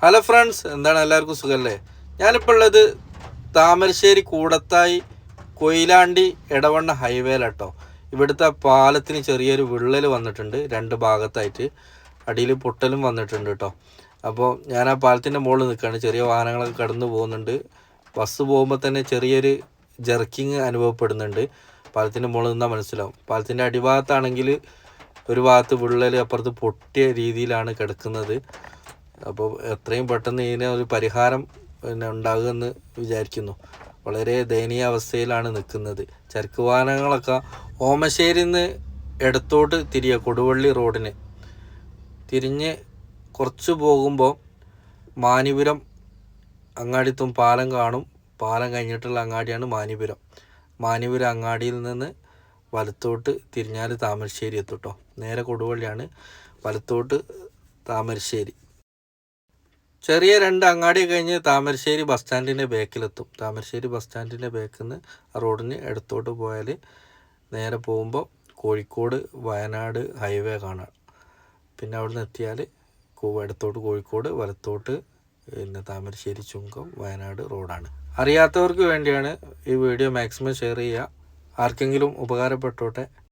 Hello friends എന്താണ് എല്ലാവർക്കും സുഖമല്ലേ ഞാനിപ്പോൾ ഉള്ളത് താമരശ്ശേരി കൂടത്തായി കൊയിലാണ്ടി ഇടവണ്ണ ഹൈവേയിലാട്ടോ. ഇവിടുത്തെ പാലത്തിന് ചെറിയൊരു വിള്ളൽ വന്നിട്ടുണ്ട് രണ്ട് ഭാഗത്തായിട്ട്. അടിയിൽ പൊട്ടലും വന്നിട്ടുണ്ട് കേട്ടോ അപ്പോൾ ഞാൻ ആ പാലത്തിന്റെ മുകളിൽ നിൽക്കുകയാണ്. ചെറിയ വാഹനങ്ങളൊക്കെ കടന്നു പോകുന്നുണ്ട്. ബസ് പോകുമ്പോൾ തന്നെ ചെറിയൊരു ജർക്കിങ് അനുഭവപ്പെടുന്നുണ്ട്. പാലത്തിന്റെ മുകളിൽ നിന്നാൽ മനസ്സിലാവും. പാലത്തിന്റെ അടിഭാഗത്താണെങ്കിൽ ഒരു ഭാഗത്ത് വിള്ളൽ അപ്പുറത്ത് പൊട്ടിയ രീതിയിലാണ് കിടക്കുന്നത്. അപ്പോൾ എത്രയും പെട്ടെന്ന് ഇതിന് ഒരു പരിഹാരം പിന്നെ ഉണ്ടാകുമെന്ന് വിചാരിക്കുന്നു. വളരെ ദയനീയ അവസ്ഥയിലാണ് നിൽക്കുന്നത്. ചരക്ക് വാഹനങ്ങളൊക്കെ ഓമശ്ശേരിയിൽ നിന്ന് ഇടത്തോട്ട് തിരിയുക കൊടുവള്ളി റോഡിന്. തിരിഞ്ഞ് കുറച്ച് പോകുമ്പോൾ മാനിപുരം അങ്ങാടിത്തും പാലം കാണും. പാലം കഴിഞ്ഞിട്ടുള്ള അങ്ങാടിയാണ് മാനിപുരം. മാനിപുരം അങ്ങാടിയിൽ നിന്ന് വലത്തോട്ട് തിരിഞ്ഞാൽ താമരശ്ശേരി എത്തും കേട്ടോ നേരെ കൊടുവള്ളിയാണ് വലത്തോട്ട് താമരശ്ശേരി. ചെറിയ രണ്ട് അങ്ങാടി കഴിഞ്ഞ് താമരശ്ശേരി ബസ് സ്റ്റാൻഡിന്റെ ബേക്കിലെത്തും. താമരശ്ശേരി ബസ് സ്റ്റാൻഡിന്റെ ബേക്കിൽ നിന്ന് റോഡിന് എടുത്തോട്ട് പോയാൽ നേരെ പോകുമ്പോൾ കോഴിക്കോട് വയനാട് ഹൈവേ കാണാം. പിന്നെ അവിടെ നിന്ന് എത്തിയാൽ ഇടത്തോട്ട് കോഴിക്കോട് വലത്തോട്ട് പിന്നെ താമരശ്ശേരി ചുങ്കം വയനാട് റോഡാണ്. അറിയാത്തവർക്ക് വേണ്ടിയാണ് ഈ വീഡിയോ മാക്സിമം ഷെയർ ചെയ്യുക. ആർക്കെങ്കിലും ഉപകാരപ്പെട്ടോട്ടെ.